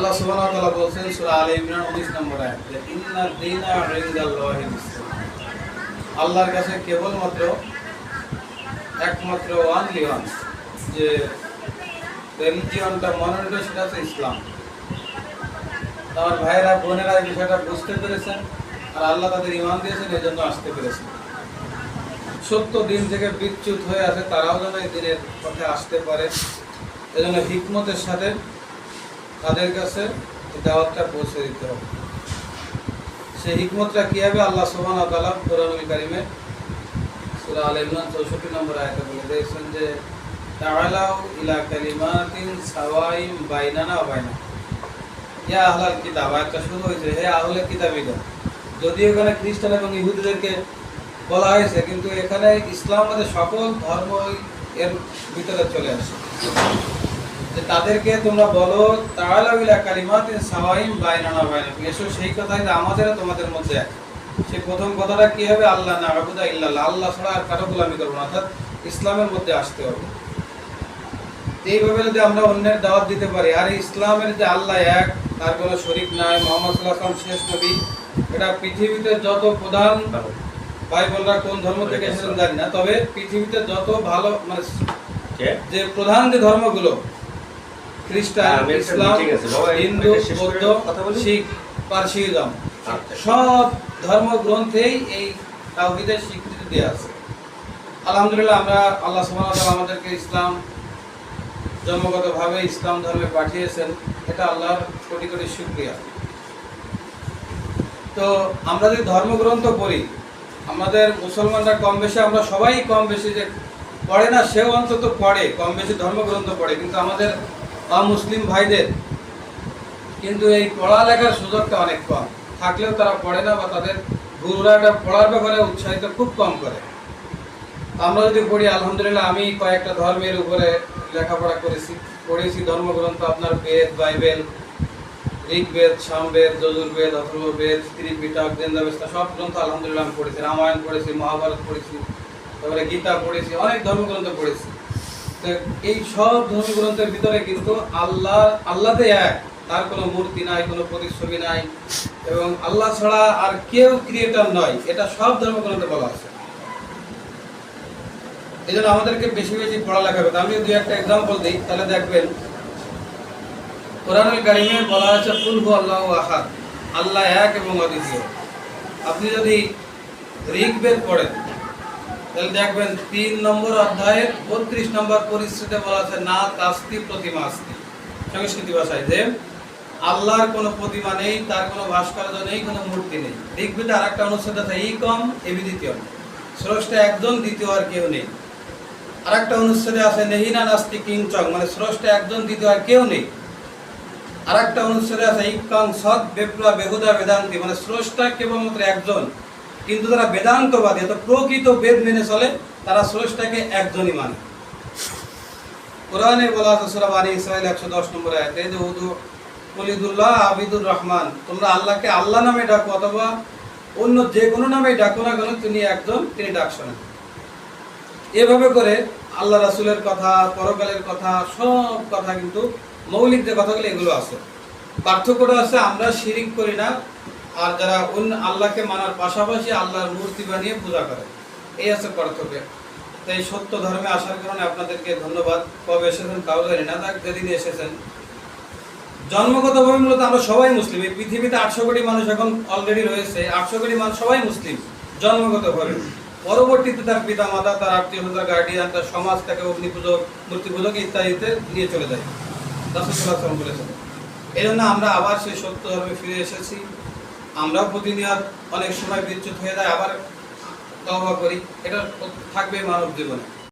আল্লাহ সুবহানাহু ওয়া তাআলা বলছেন সূরা আলে ইমরান 19 নম্বর আয়াত ইন্না দীনা আল্লাহর কাছে একমাত্র যে রিলিজিয়নটা মনোনীত সেটা হচ্ছে ইসলাম। ভাইয়েরা, বোনেরা এই বিষয়টা বুঝতে পেরেছেন আর আল্লাহ তাদের ইমান দিয়েছেন এই জন্য আসতে পেরেছেন। সত্য দিন থেকে বিচ্যুত হয়ে আছে, তারাও যেন এই দিনের পথে আসতে পারে। এজন্য হিকমতের সাথে তাদের কাছে দাওয়াতটা পৌঁছে দিতে হবে। সেই হিকমতটা কি হবে আল্লাহ সোহান আদালাম কোরআনুল কারিমে সূরা আল ইমরান 64 নম্বর আয়াতে বলে দিয়েছেন যে, তাআলাউ ইলা কালিমাতিন সাওয়াইম বাইনা। আহলাল কিতাব শুরু হয়েছে, হে আহলে কিতাবীগণ যদিও এখানে খ্রিস্টান এবং ইহুদিদেরকে বলা হয়েছে, কিন্তু এখানে ইসলাম আমাদের সকল ধর্ম এর ভিতরে চলে আসে। যে তাদেরকে তোমরা বলো তাআলাউ কালিমাতিন সাওয়াইম বাইনানা ওয়া বাইনা এসো সেই কথাই যে আমাদের তোমাদের মধ্যে এক। সেই প্রথম কথাটা কি হবে? আল্লাহ না আবুদা ইল্লাল্লাহ। আল্লাহ ছাড়া আর কারও গোলামি করব না অর্থাৎ ইসলামের মধ্যে আসতে হবে। এইভাবে যদি আমরা অন্যের দাওয়াত দিতে পারি আর ইসলামের যে আল্লাহ এক তার কোনো শরীক নাই মোহাম্মদ সাল্লাহ আসলাম শেষ নবী এটা পৃথিবীতে যত প্রধান ভাই বোনরা কোন ধর্ম থেকে এসেছেন জানি না তবে পৃথিবীতে যত ভালো মানে যে প্রধান যে ধর্মগুলো খ্রিস্টান হ্যাঁ, ইসলাম হিন্দু বৌদ্ধ কথা শিখ পার্সিজম আচ্ছা। সব ধর্মগ্রন্থেই এই তাওহীদের স্বীকৃতি দেওয়া আছে। আলহামদুলিল্লাহ আমরা আল্লাহ সুবহানাহু আমাদেরকে ইসলাম জন্মগতভাবে ইসলাম ধর্মে পাঠিয়েছেন এটা আল্লাহর কোটি কোটি শুকরিয়া। তো আমরা যে ধর্মগ্রন্থ পড়ি আমাদের মুসলমানরা কম বেশি আমরা সবাই কম বেশি যে পড়ে না সেও অন্তত পড়ে কম বেশি ধর্মগ্রন্থ পড়ে কিন্তু আমাদের অমুসলিম ভাইদের। কিন্তু এই পড়ালেখার সুযোগটা অনেক কম। থাকলেও তারা পড়ে না বা তাদের গুরুরা এটা পড়ার ব্যাপারে উৎসাহিত খুব কম করে। আমরা যদি পড়ি, আলহামদুলিল্লাহ আমি কয়েকটা ধর্মের উপরে লেখাপড়া করেছি। পড়েছি ধর্মগ্রন্থ, আপনার বেদ, বাইবেল, ঋগ্বেদ, সামবেদ, যজুর্বেদ, অথর্ববেদ ত্রিপিটক দেন্দাবেস্তা, সব গ্রন্থ আলহামদুলিল্লাহ আমি পড়েছি। রামায়ণ পড়েছি, মহাভারত পড়েছি, তারপরে গীতা পড়েছি, অনেক ধর্মগ্রন্থ পড়েছি। এই সব ধর্মগ্রন্থের ভিতরে কিন্তু আল্লাহ, আল্লাহতে এক। তার কোনো মূর্তি নাই, কোনো প্রতিচ্ছবি নাই। এবং আল্লাহ ছাড়া আর কেউ ক্রিয়েটর নয়। এটা সব ধর্মগ্রন্থে বলা আছে। এই জন্য আমাদেরকে বেশি বেশি পড়ালেখা করতে আমি দুই একটা এক্সাম্পল দিই, তাহলে দেখবেন কোরআনুল কারিমে বলা আছে আল্লাহ আল্লাহু আহাদ। আল্লাহ এক এবং অদ্বিতীয়। আপনি যদি ঋগ্বেদ পড়েন তাহলে দেখবেন তিন নম্বর অধ্যায়ের বত্রিশ নম্বর পরিস্থিতিতে বলা আছে, না তাস্তি প্রতিমা আস্তি। সংস্কৃতি ভাষায় যে আল্লাহর কোনো প্রতিমা নেই, তার কোনো ভাস্কর্য নেই, কোনো মূর্তি নেই। ঋগ্বেদে আর একটা অনুচ্ছেদ আছে, ই কম এবি দ্বিতীয় স্রষ্টা একজন, দ্বিতীয় আর কেউ নেই। আর একটা অনুচ্ছেদে আছে, নেহিনা নাস্তি কিংচক মানে স্রষ্টা একজন, দ্বিতীয় আর কেউ নেই। আর একটা অনুচ্ছেদে আছে ইকাং সৎ বেপ্লা বেহুদা বেদান্তি। মানে স্রষ্টা কেবলমাত্র একজন। কিন্তু যারা বেদান্তবাদী, অর্থাৎ প্রকৃত বেদ মেনে চলে, তারা স্রষ্টাকে একজনই মানে। কোরআনে বলা আছে, সূরা বানী ইসরাইল 110 নম্বর আয়াতে, যে উদু কলিদুল্লাহ আবিদুর রহমান, তোমরা আল্লাহকে আল্লাহ নামে ডাকো, অথবা অন্য যে কোনো নামে ডাকো না কেন, তিনি একজন, তিনি ডাক শোনেন। এভাবে করে আল্লাহ রাসুলের কথা, পরকালের কথা, সব কথা কিন্তু মৌলিক যে কথাগুলো এগুলো আছে। পার্থক্যটা আছে আমরা শিরিক করি না আর যারা অন্য আল্লাহকে মানার পাশাপাশি আল্লাহর মূর্তি বানিয়ে পূজা করে। এই আছে পার্থক্য। তাই সত্য ধর্মে আসার কারণে আপনাদেরকে ধন্যবাদ। কবে এসেছেন তাও জানি না তার যেদিন এসেছেন। জন্মগতভাবে মূলত আমরা সবাই মুসলিম। এই পৃথিবীতে আটশো কোটি মানুষ এখন অলরেডি রয়েছে। আটশো কোটি মানুষ সবাই মুসলিম জন্মগতভাবে পরবর্তীতে তার পিতা মাতা তার আত্মীয়, তার গার্ডিয়ান তার সমাজ তাকে অগ্নি পুজো মূর্তি পুজোকে ইত্যাদিতে নিয়ে চলে যায়। রাসুল বলেছেন। এই জন্য আমরা আবার সেই সত্য ধর্মে ফিরে এসেছি। আমরাও প্রতিনিয়ত অনেক সময় বিচ্যুত হয়ে যায় আবার তহবা করি। এটা থাকবে মানব জীবনে।